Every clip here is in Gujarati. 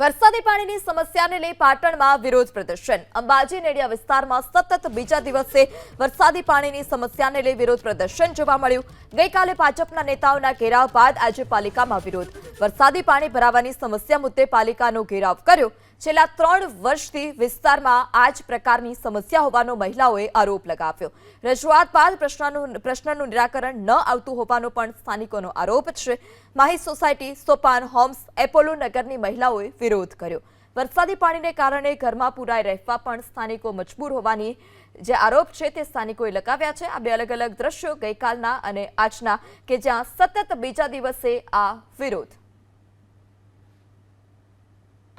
વરસાદી પાણીની સમસ્યાને લઈ પાટણમાં વિરોધ પ્રદર્શન. અંબાજી નેડિયા વિસ્તારમાં સતત બીજા દિવસે વરસાદી પાણીની સમસ્યાને લઈ વિરોધ પ્રદર્શન જોવા મળ્યું. ગઈકાલે ભાજપના નેતાઓના ઘેરાવ બાદ આજે પાલિકામાં વિરોધ. વરસાદી પાણી ભરાવાની સમસ્યા મુદ્દે પાલિકાનો ઘેરાવ કર્યો. છેલ્લા ત્રણ વર્ષથી વિસ્તારમાં આ જ પ્રકારની સમસ્યા હોવાનો મહિલાઓએ આરોપ લગાવ્યો. રજૂઆત બાદ પ્રશ્નનું પ્રશ્નનું નિરાકરણ ન આવતું હોવાનો પણ સ્થાનિકોનો આરોપ છે. Mahi society Sopan homes Apollo નગરની મહિલાઓએ વિરોધ કર્યો. વરસાદી પાણીને કારણે ઘરમાં પુરાઈ રહેવા પણ સ્થાનિકો મજબૂર હોવાની જે આરોપ છે તે સ્થાનિકોએ લગાવ્યા છે. આ બે અલગ અલગ દ્રશ્યો ગઈકાલના અને આજના કે જ્યાં સતત બીજા દિવસે આ વિરોધ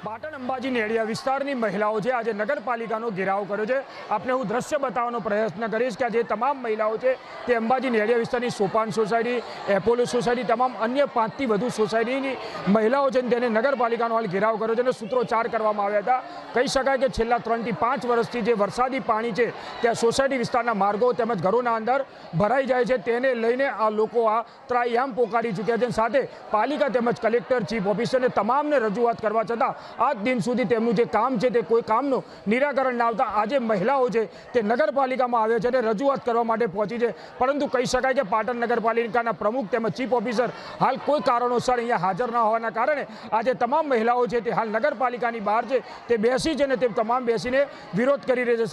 પાટણ અંબાજી નેડિયા વિસ્તારની મહિલાઓ છે. આજે નગરપાલિકાનો ઘેરાવ કર્યો છે. આપને હું દ્રશ્ય બતાવવાનો પ્રયત્ન કરીશ કે આજે તમામ મહિલાઓ છે તે અંબાજી નેડિયા વિસ્તારની સોપાન સોસાયટી, એપોલો સોસાયટી, તમામ અન્ય પાંચથી વધુ સોસાયટીની મહિલાઓ છે તેને નગરપાલિકાનો હાલ ઘેરાવ કર્યો છે અને સૂત્રોચ્ચાર કરવામાં આવ્યા હતા. કહી શકાય કે છેલ્લા ત્રણથી પાંચ વર્ષથી જે વરસાદી પાણી છે ત્યાં સોસાયટી વિસ્તારના માર્ગો તેમજ ઘરોના અંદર ભરાઈ જાય છે. તેને લઈને આ લોકો આ ત્રાયામ પોકારી ચૂક્યા છે. સાથે પાલિકા તેમજ કલેક્ટર, ચીફ ઓફિસરને તમામને રજૂઆત કરવા છતાં આજ દિન સુધી તેમનું જે કામ છે તે કોઈ કામનું નિરાકરણ ના આવતા આજે મહિલાઓ છે તે નગરપાલિકામાં આવે છે અને રજૂઆત કરવા માટે પહોંચી છે. પરંતુ કહી શકાય કે પાટણ નગરપાલિકાના પ્રમુખ તેમજ ચીફ ઓફિસર હાલ કોઈ કારણોસર અહીંયા હાજર ના હોવાના કારણે આજે તમામ મહિલાઓ છે તે હાલ નગરપાલિકાની બહાર છે. તે બેસી છે અને તે તમામ બેસીને વિરોધ કરી રહી છે.